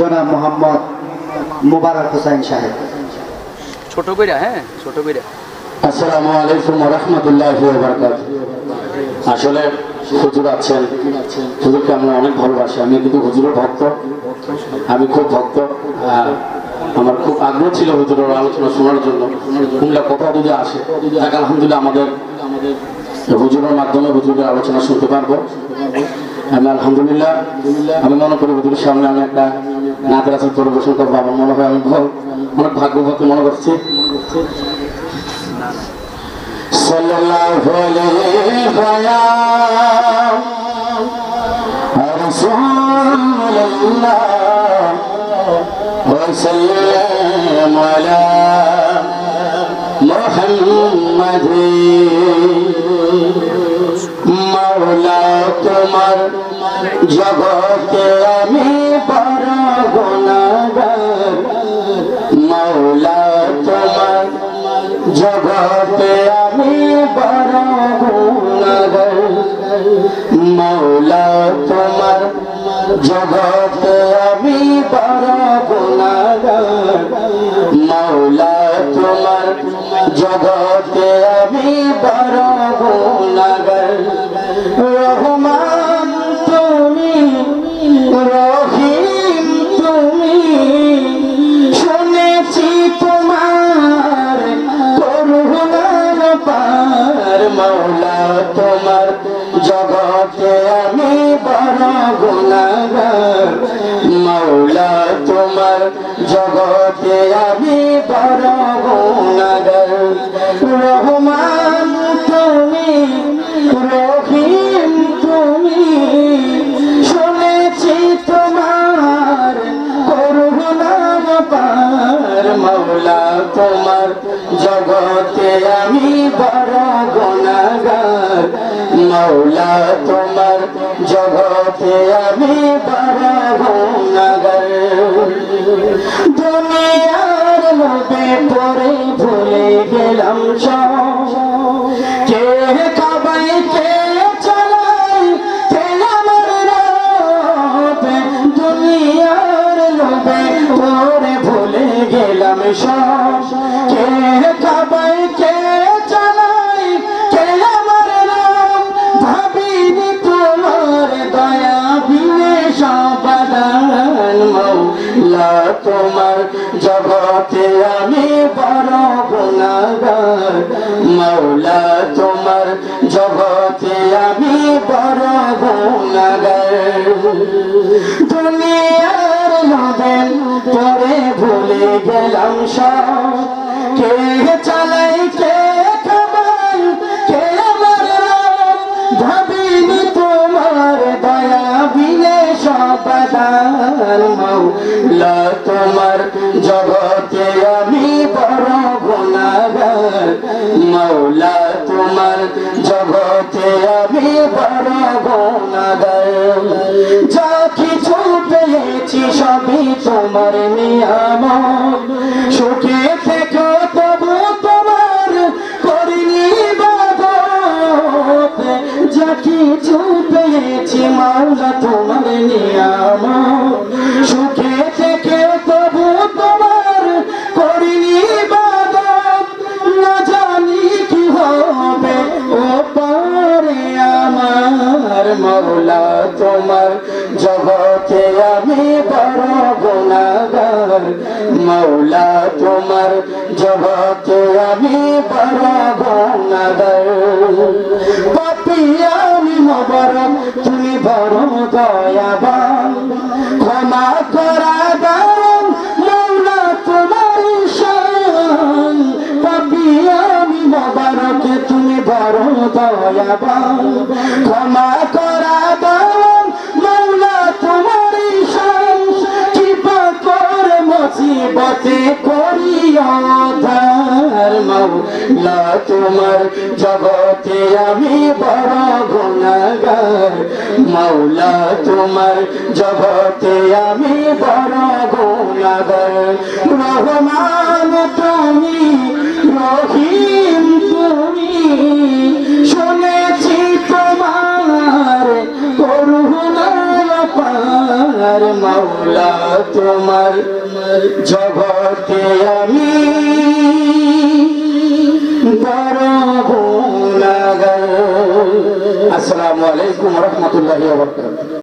জনাব মোহাম্মদ মুবারক হোসাইন সাহেব। ছোট কইরা হ্যাঁ ছোট কইরা। আসসালামু আলাইকুম রহমতুল্লাহ বারকাত আসলে হুজুর আছেন। হুজুরকে আমরা অনেক ভালোবাসি। আমি কিন্তু হুজুরের ভক্ত। আমি খুব ভক্ত। আমার খুব আগ্রহ ছিল হুজুরের আলোচনা শোনার জন্য। কুমিল্লা কোথাও যদি আসে আলহামদুলিল্লাহ আমাদের হুজুরের মাধ্যমে হুজুরের আলোচনা শুনতে পারব। আমি আলহামদুলিল্লাহ আমি মনে করি হুজুরের সামনে আমি একটা নাচের আছে পরিবেশন করবো আমার মনে হয় আমি ভালো অনেক ভাগ্যবতী মনে করছি صلى الله عليه ويا رسول الله وسلم على محمد জগতে আমি বড় গুণাগার। মাওলা তোমার, জগতে আমি বড় গুণাগার। মাওলা তোমার, জগতে আমি বড় গুণাগার। মাওলা তোমার, জগতে আমি বড় গুণাগার। রহমান মাওলা তোমার জগতে আমি বড় গুণাগার। মৌলা তোমার জগতে আমি বড় গুণাগার। মাওলা তোমার জগতে আমি বড় গুণাগার দুনিয়ার লোভে পড়ে ভুলে গেলাম দুনিয়ার ভুলে গেলাম সব। তোমার জগতে আমি বড় গুণাগার। মৌলা তোমার জগতে আমি বড় গুণাগার। দুনিয়ার নদেন পরে ভুলে গেলাম সব। কে মৌলা তোমার জগতে আমি বড় গুণাগার। মৌলা তোমার জগতে আমি বড় গুণাগার। যা কিছু পেয়েছি সবই তোমার নিয়ামত। মাওলা তোমার জগতে আমি বড় গুণাগার। মাওলা তোমার জগতে আমি বড় গুণাগার। পাপি আমি মোবারক তুমি বড় দয়াবান। ক্ষমা করা দয়াবান করা মাওলা তোমার শান কৃপা করে করিয়া ধার। মাওলা তোমার জগতে আমি বড় গুণাগার। মাওলা তোমার জগতে আমি বড় গুণাগার। রহমান মাওলা তোমার জগতে আমি। আসসালামু আলাইকুম রহমতুল্লাহি